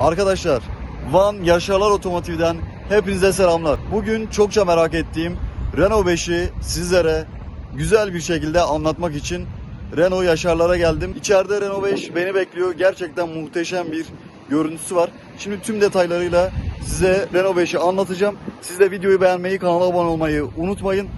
Arkadaşlar Van Yaşarlar Otomotiv'den hepinize selamlar. Bugün çokça merak ettiğim Renault 5'i sizlere güzel bir şekilde anlatmak için Renault Yaşarlar'a geldim. İçeride Renault 5 beni bekliyor. Gerçekten muhteşem bir görüntüsü var. Şimdi tüm detaylarıyla size Renault 5'i anlatacağım. Siz de videoyu beğenmeyi, kanala abone olmayı unutmayın.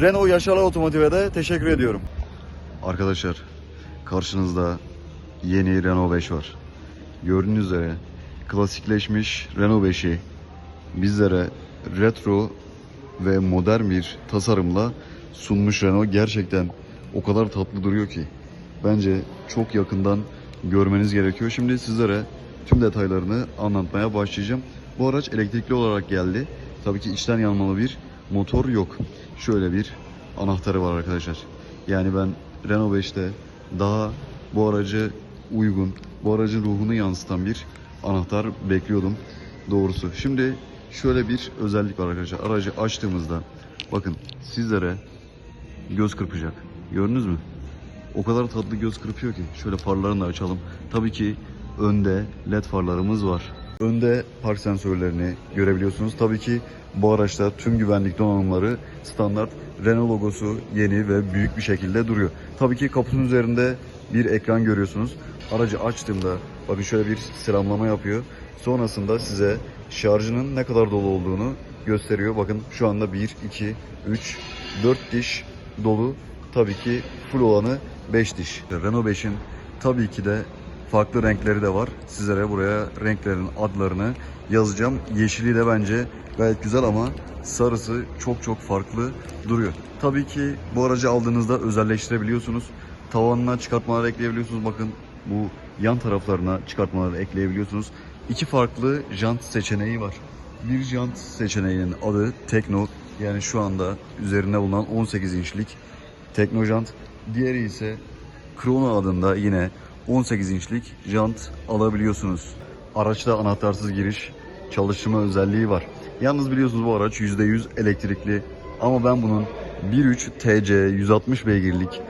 Renault Yaşarlar Otomotiv'e de teşekkür ediyorum. Arkadaşlar karşınızda yeni Renault 5 var. Gördüğünüz üzere klasikleşmiş Renault 5'i bizlere retro ve modern bir tasarımla sunmuş Renault. Gerçekten o kadar tatlı duruyor ki bence çok yakından görmeniz gerekiyor. Şimdi sizlere tüm detaylarını anlatmaya başlayacağım. Bu araç elektrikli olarak geldi. Tabii ki içten yanmalı bir motor yok. Şöyle bir anahtarı var arkadaşlar. Yani ben Renault 5'te daha bu aracı uygun, bu aracın ruhunu yansıtan bir anahtar bekliyordum doğrusu. Şimdi şöyle bir özellik var arkadaşlar. Aracı açtığımızda bakın sizlere göz kırpacak. Gördünüz mü? O kadar tatlı göz kırpıyor ki. Şöyle farlarını da açalım. Tabii ki önde led farlarımız var. Önde park sensörlerini görebiliyorsunuz. Tabii ki bu araçta tüm güvenlik donanımları standart Renault logosu yeni ve büyük bir şekilde duruyor. Tabii ki kapının üzerinde bir ekran görüyorsunuz. Aracı açtığımda bakın şöyle bir selamlama yapıyor. Sonrasında size şarjının ne kadar dolu olduğunu gösteriyor. Bakın şu anda 1, 2, 3, 4 diş dolu. Tabii ki full olanı 5 diş. Renault 5'in tabii ki de farklı renkleri de var. Sizlere buraya renklerin adlarını yazacağım. Yeşili de bence gayet güzel ama sarısı çok çok farklı duruyor. Tabii ki bu aracı aldığınızda özelleştirebiliyorsunuz. Tavanına çıkartmalar ekleyebiliyorsunuz. Bakın bu yan taraflarına çıkartmalar ekleyebiliyorsunuz. İki farklı jant seçeneği var. Bir jant seçeneğinin adı Tekno. Yani şu anda üzerinde bulunan 18 inçlik Tekno jant. Diğeri ise Chrono adında yine 18 inçlik jant alabiliyorsunuz. Araçta anahtarsız giriş çalıştırma özelliği var. Yalnız biliyorsunuz bu araç %100 elektrikli ama ben bunun 1.3 TC 160 beygirlik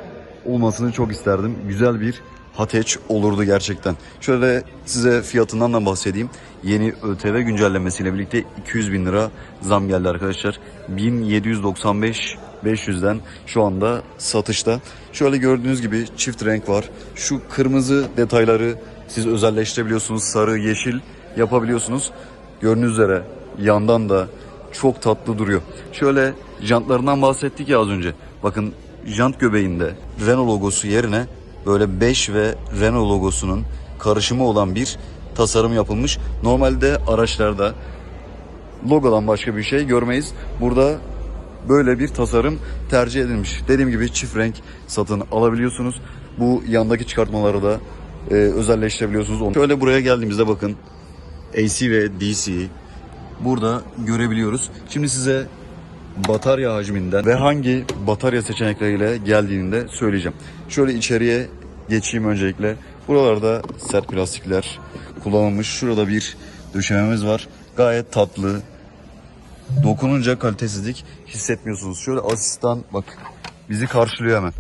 olmasını çok isterdim. Güzel bir Hatch olurdu gerçekten. Şöyle size fiyatından da bahsedeyim. Yeni ÖTV güncellemesiyle birlikte 200 bin lira zam geldi arkadaşlar. 1795 500'den şu anda satışta. Şöyle gördüğünüz gibi çift renk var. Şu kırmızı detayları siz özelleştirebiliyorsunuz. Sarı, yeşil yapabiliyorsunuz. Gördüğünüz üzere yandan da çok tatlı duruyor. Şöyle jantlarından bahsettik ya az önce. Bakın jant göbeğinde Renault logosu yerine böyle 5 ve Renault logosunun karışımı olan bir tasarım yapılmış. Normalde araçlarda logodan başka bir şey görmeyiz. Burada böyle bir tasarım tercih edilmiş. Dediğim gibi çift renk satın alabiliyorsunuz. Bu yandaki çıkartmaları da e, özelleştirebiliyorsunuz. Şöyle buraya geldiğimizde bakın AC ve DC'yi burada görebiliyoruz. Şimdi size batarya hacminden ve hangi batarya seçenekleriyle geldiğini de söyleyeceğim. Şöyle içeriye geçeyim öncelikle. Buralarda sert plastikler kullanılmış. Şurada bir döşememiz var. Gayet tatlı. Dokununca kalitesizlik hissetmiyorsunuz. Şöyle asistan bak bizi karşılıyor hemen.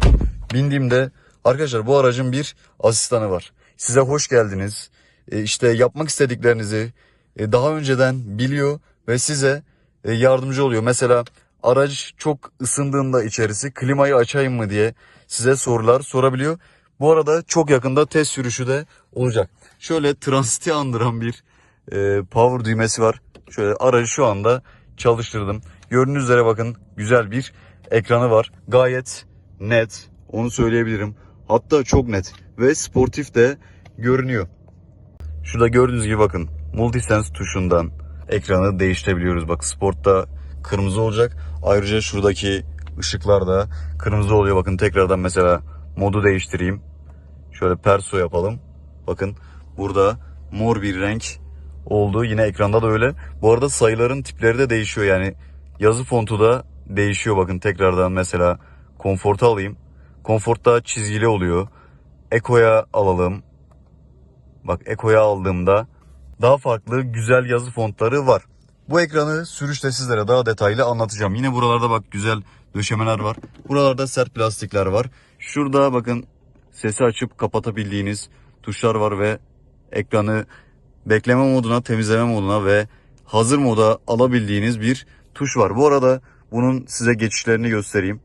Bindiğimde arkadaşlar bu aracın bir asistanı var. Size hoş geldiniz. E, işte yapmak istediklerinizi e, daha önceden biliyor ve size e, yardımcı oluyor. Mesela araç çok ısındığında içerisi klimayı açayım mı diye size sorular sorabiliyor. Bu arada çok yakında test sürüşü de olacak. Şöyle transiti andıran bir e, power düğmesi var. Şöyle aracı şu anda çalıştırdım. Gördüğünüz üzere bakın güzel bir ekranı var. Gayet net onu söyleyebilirim. Hatta çok net ve sportif de görünüyor. Şurada gördüğünüz gibi bakın Multisense tuşundan ekranı değiştirebiliyoruz. Bak sportta kırmızı olacak. Ayrıca şuradaki ışıklar da kırmızı oluyor. Bakın tekrardan mesela modu değiştireyim. Şöyle perso yapalım. Bakın burada mor bir renk oldu. Yine ekranda da öyle. Bu arada sayıların tipleri de değişiyor. Yani yazı fontu da değişiyor. Bakın tekrardan mesela konforta alayım. Konforta çizgili oluyor. Eko'ya alalım. Bak Eko'ya aldığımda daha farklı güzel yazı fontları var. Bu ekranı sürüşte sizlere daha detaylı anlatacağım. Yine buralarda bak güzel döşemeler var. Buralarda sert plastikler var. Şurada bakın sesi açıp kapatabildiğiniz tuşlar var ve ekranı bekleme moduna, temizleme moduna ve hazır moda alabildiğiniz bir tuş var. Bu arada bunun size geçişlerini göstereyim.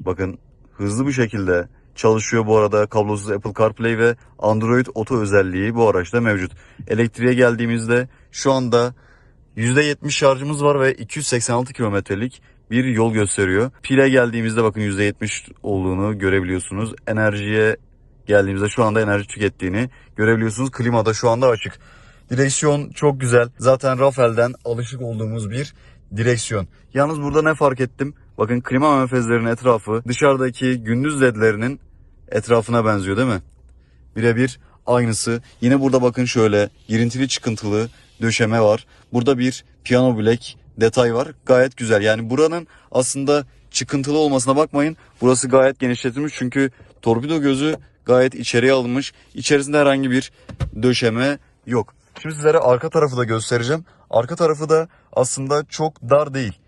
Bakın hızlı bir şekilde çalışıyor bu arada kablosuz Apple CarPlay ve Android Auto özelliği bu araçta mevcut. Elektriğe geldiğimizde şu anda %70 şarjımız var ve 286 kilometrelik bir yol gösteriyor. Pile geldiğimizde bakın %70 olduğunu görebiliyorsunuz. Enerjiye geldiğimizde şu anda enerji tükettiğini görebiliyorsunuz. Klima da şu anda açık. Direksiyon çok güzel. Zaten Rafael'den alışık olduğumuz bir direksiyon. Yalnız burada ne fark ettim? Bakın klima menfezlerinin etrafı dışarıdaki gündüz ledlerinin etrafına benziyor değil mi? Birebir aynısı. Yine burada bakın şöyle girintili çıkıntılı döşeme var. Burada bir piyano bilek detay var. Gayet güzel. Yani buranın aslında çıkıntılı olmasına bakmayın. Burası gayet genişletilmiş çünkü torpido gözü gayet içeriye alınmış. İçerisinde herhangi bir döşeme yok. Şimdi sizlere arka tarafı da göstereceğim. Arka tarafı da aslında çok dar değil.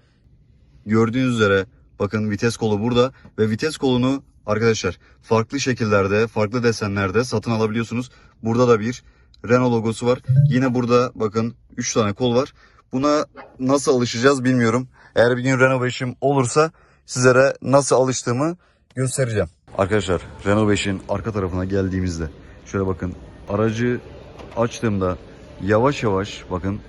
Gördüğünüz üzere bakın vites kolu burada ve vites kolunu arkadaşlar farklı şekillerde, farklı desenlerde satın alabiliyorsunuz. Burada da bir Renault logosu var. Yine burada bakın 3 tane kol var. Buna nasıl alışacağız bilmiyorum. Eğer bir gün Renault 5'im olursa sizlere nasıl alıştığımı göstereceğim. Arkadaşlar Renault 5'in arka tarafına geldiğimizde şöyle bakın aracı açtığımda yavaş yavaş bakın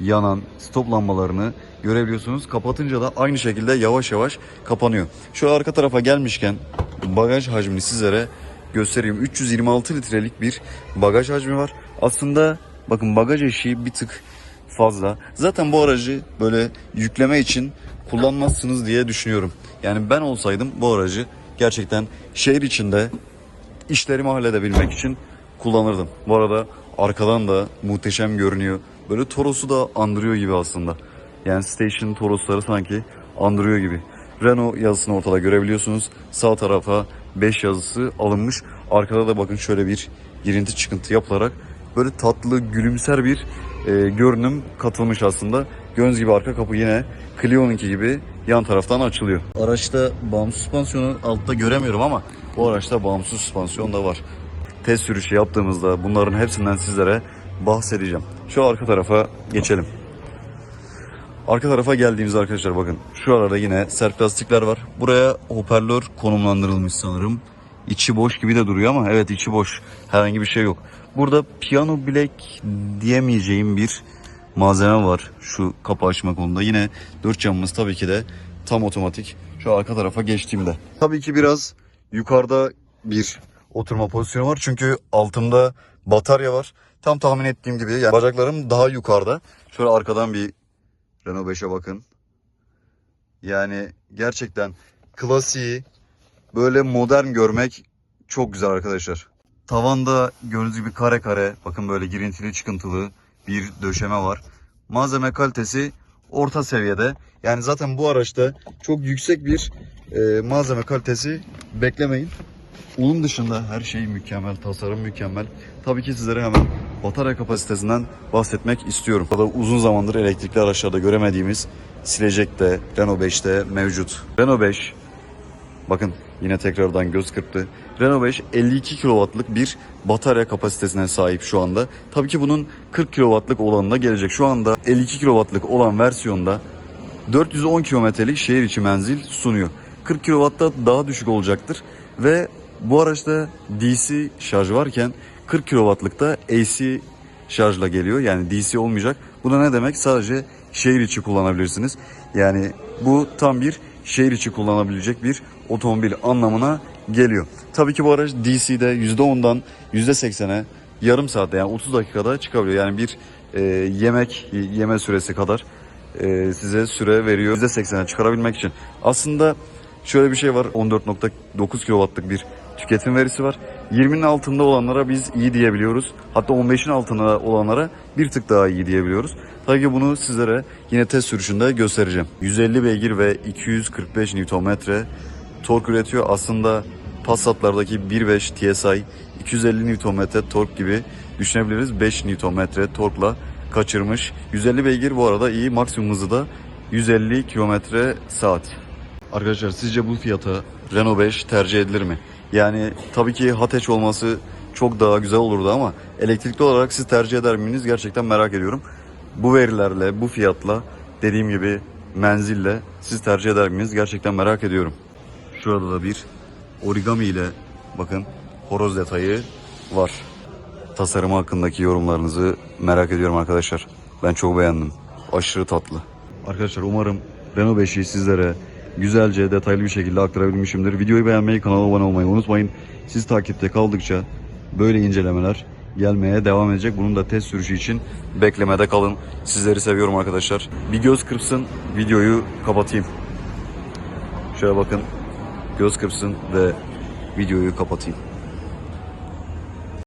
yanan stop lambalarını görebiliyorsunuz. Kapatınca da aynı şekilde yavaş yavaş kapanıyor. Şu arka tarafa gelmişken bagaj hacmini sizlere göstereyim. 326 litrelik bir bagaj hacmi var. Aslında bakın bagaj eşiği bir tık fazla. Zaten bu aracı böyle yükleme için kullanmazsınız diye düşünüyorum. Yani ben olsaydım bu aracı gerçekten şehir içinde işlerimi halledebilmek için kullanırdım. Bu arada arkadan da muhteşem görünüyor. Böyle Toros'u da andırıyor gibi aslında. Yani Station Toros'ları sanki andırıyor gibi. Renault yazısını ortada görebiliyorsunuz. Sağ tarafa 5 yazısı alınmış. Arkada da bakın şöyle bir girinti çıkıntı yapılarak böyle tatlı gülümser bir e, görünüm katılmış aslında. Göz gibi arka kapı yine Clio'nunki gibi yan taraftan açılıyor. Araçta bağımsız süspansiyonu altta göremiyorum ama bu araçta bağımsız süspansiyon da var. Test sürüşü yaptığımızda bunların hepsinden sizlere bahsedeceğim. Şu arka tarafa geçelim. Arka tarafa geldiğimizde arkadaşlar bakın şu arada yine sert lastikler var. Buraya hoparlör konumlandırılmış sanırım. İçi boş gibi de duruyor ama evet içi boş. Herhangi bir şey yok. Burada piyano bilek diyemeyeceğim bir malzeme var şu kapı açma konuda. Yine dört camımız tabii ki de tam otomatik. Şu arka tarafa geçtiğimde. Tabii ki biraz yukarıda bir oturma pozisyonu var. Çünkü altımda batarya var. Tam tahmin ettiğim gibi yani bacaklarım daha yukarıda. Şöyle arkadan bir Renault 5'e bakın. Yani gerçekten klasiği böyle modern görmek çok güzel arkadaşlar. Tavanda gördüğünüz gibi kare kare bakın böyle girintili çıkıntılı bir döşeme var. Malzeme kalitesi orta seviyede. Yani zaten bu araçta çok yüksek bir e, malzeme kalitesi beklemeyin. Onun dışında her şey mükemmel, tasarım mükemmel. Tabii ki sizlere hemen batarya kapasitesinden bahsetmek istiyorum. Burada uzun zamandır elektrikli araçlarda göremediğimiz silecek Renault 5'te mevcut. Renault 5 bakın yine tekrardan göz kırptı. Renault 5 52 kW'lık bir batarya kapasitesine sahip şu anda. Tabii ki bunun 40 kW'lık olanına gelecek. Şu anda 52 kW'lık olan versiyonda 410 kilometrelik şehir içi menzil sunuyor. 40 kW'da daha düşük olacaktır ve bu araçta DC şarj varken 40 kW'lıkta AC şarjla geliyor. Yani DC olmayacak. Bu da ne demek? Sadece şehir içi kullanabilirsiniz. Yani bu tam bir şehir içi kullanabilecek bir otomobil anlamına geliyor. Tabii ki bu araç DC'de %10'dan %80'e yarım saatte yani 30 dakikada çıkabiliyor. Yani bir e, yemek yeme süresi kadar e, size süre veriyor %80'e çıkarabilmek için. Aslında şöyle bir şey var 14.9 kW'lık bir tüketim verisi var. 20'nin altında olanlara biz iyi diyebiliyoruz. Hatta 15'in altında olanlara bir tık daha iyi diyebiliyoruz. Tabii ki bunu sizlere yine test sürüşünde göstereceğim. 150 beygir ve 245 Nm tork üretiyor. Aslında Passat'lardaki 1.5 TSI 250 Nm tork gibi düşünebiliriz. 5 Nm torkla kaçırmış. 150 beygir bu arada iyi. Maksimum hızı da 150 km saat. Arkadaşlar sizce bu fiyata Renault 5 tercih edilir mi? Yani tabii ki Hatch olması çok daha güzel olurdu ama elektrikli olarak siz tercih eder miydiniz gerçekten merak ediyorum. Bu verilerle, bu fiyatla dediğim gibi menzille siz tercih eder miydiniz gerçekten merak ediyorum. Şurada da bir origami ile bakın horoz detayı var. Tasarımı hakkındaki yorumlarınızı merak ediyorum arkadaşlar. Ben çok beğendim. Aşırı tatlı. Arkadaşlar umarım Renault 5'i sizlere güzelce detaylı bir şekilde aktarabilmişimdir. Videoyu beğenmeyi, kanala abone olmayı unutmayın. Siz takipte kaldıkça böyle incelemeler gelmeye devam edecek. Bunun da test sürüşü için beklemede kalın. Sizleri seviyorum arkadaşlar. Bir göz kırpsın, videoyu kapatayım. Şöyle bakın. Göz kırpsın ve videoyu kapatayım.